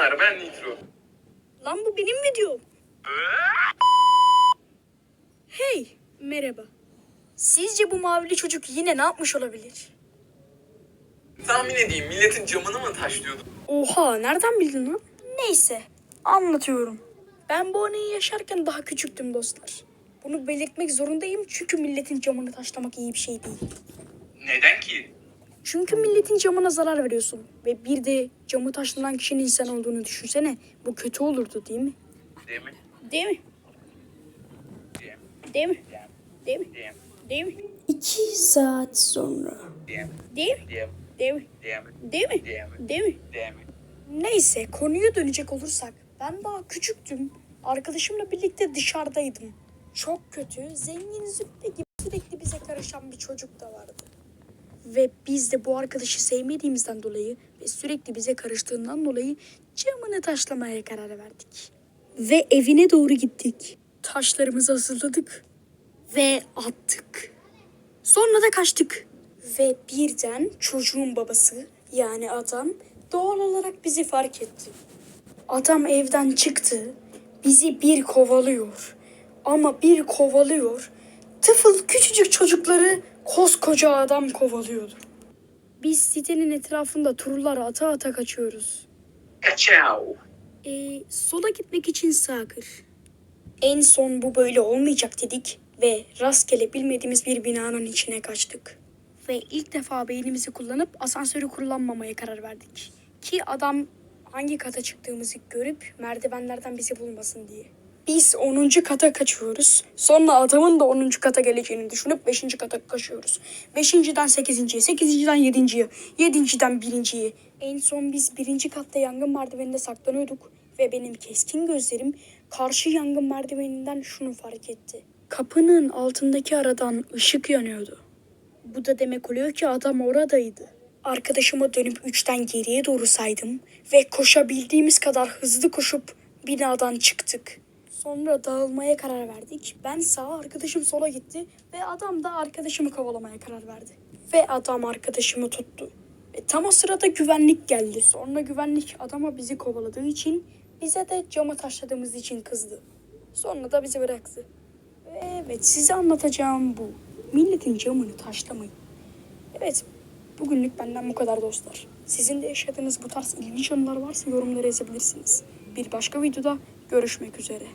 Selamlar ben Nitro. Lan bu benim videom. Hey, merhaba. Sizce bu mavili çocuk yine ne yapmış olabilir? Tahmin edeyim milletin camını mı taşlıyordu? Oha, nereden bildin lan? Neyse, anlatıyorum. Ben bu anıyı yaşarken daha küçüktüm dostlar. Bunu belirtmek zorundayım çünkü milletin camını taşlamak iyi bir şey değil. Neden ki? Çünkü milletin camına zarar veriyorsun. Ve bir de camı taşlanan kişinin insan olduğunu düşünsene. Bu kötü olurdu değil mi? Değil mi? Değil mi? Değil mi? Değil mi? Değil mi? İki saat sonra. Değil mi? Değil mi? Değil mi? Değil mi? Değil mi? Değil mi? Neyse konuya dönecek olursak. Ben daha küçüktüm. Arkadaşımla birlikte dışarıdaydım. Çok kötü, zengin züppe gibi sürekli bize karışan bir çocuk da vardı. Ve biz de bu arkadaşı sevmediğimizden dolayı ve sürekli bize karıştığından dolayı camını taşlamaya karar verdik. Ve evine doğru gittik. Taşlarımızı hazırladık ve attık. Sonra da kaçtık. Ve birden çocuğun babası yani adam doğal olarak bizi fark etti. Adam evden çıktı. Bizi bir kovalıyor. Ama bir kovalıyor. Tıfıl küçücük çocukları koskoca adam kovalıyordu. Biz sitenin etrafında turlar ata ata kaçıyoruz. Kaçao. Ee, sola gitmek için sağa kır. En son bu böyle olmayacak dedik ve rastgele bilmediğimiz bir binanın içine kaçtık. Ve ilk defa beynimizi kullanıp asansörü kullanmamaya karar verdik. Ki adam hangi kata çıktığımızı görüp merdivenlerden bizi bulmasın diye. Biz 10. kata kaçıyoruz. Sonra adamın da 10. kata geleceğini düşünüp 5. kata kaçıyoruz. 5.den 8.ye, 8.den 7.ye, 7.den 1.ye. En son biz 1. katta yangın merdiveninde saklanıyorduk ve benim keskin gözlerim karşı yangın merdiveninden şunu fark etti. Kapının altındaki aradan ışık yanıyordu. Bu da demek oluyor ki adam oradaydı. Arkadaşıma dönüp üçten geriye doğru saydım ve koşabildiğimiz kadar hızlı koşup binadan çıktık. Sonra dağılmaya karar verdik. Ben sağa, arkadaşım sola gitti ve adam da arkadaşımı kovalamaya karar verdi. Ve adam arkadaşımı tuttu. Ve tam o sırada güvenlik geldi. Sonra güvenlik adama bizi kovaladığı için bize de camı taşladığımız için kızdı. Sonra da bizi bıraktı. Evet size anlatacağım bu. Milletin camını taşlamayın. Evet bugünlük benden bu kadar dostlar. Sizin de yaşadığınız bu tarz ilginç anılar varsa yorumlara yazabilirsiniz. Bir başka videoda görüşmek üzere.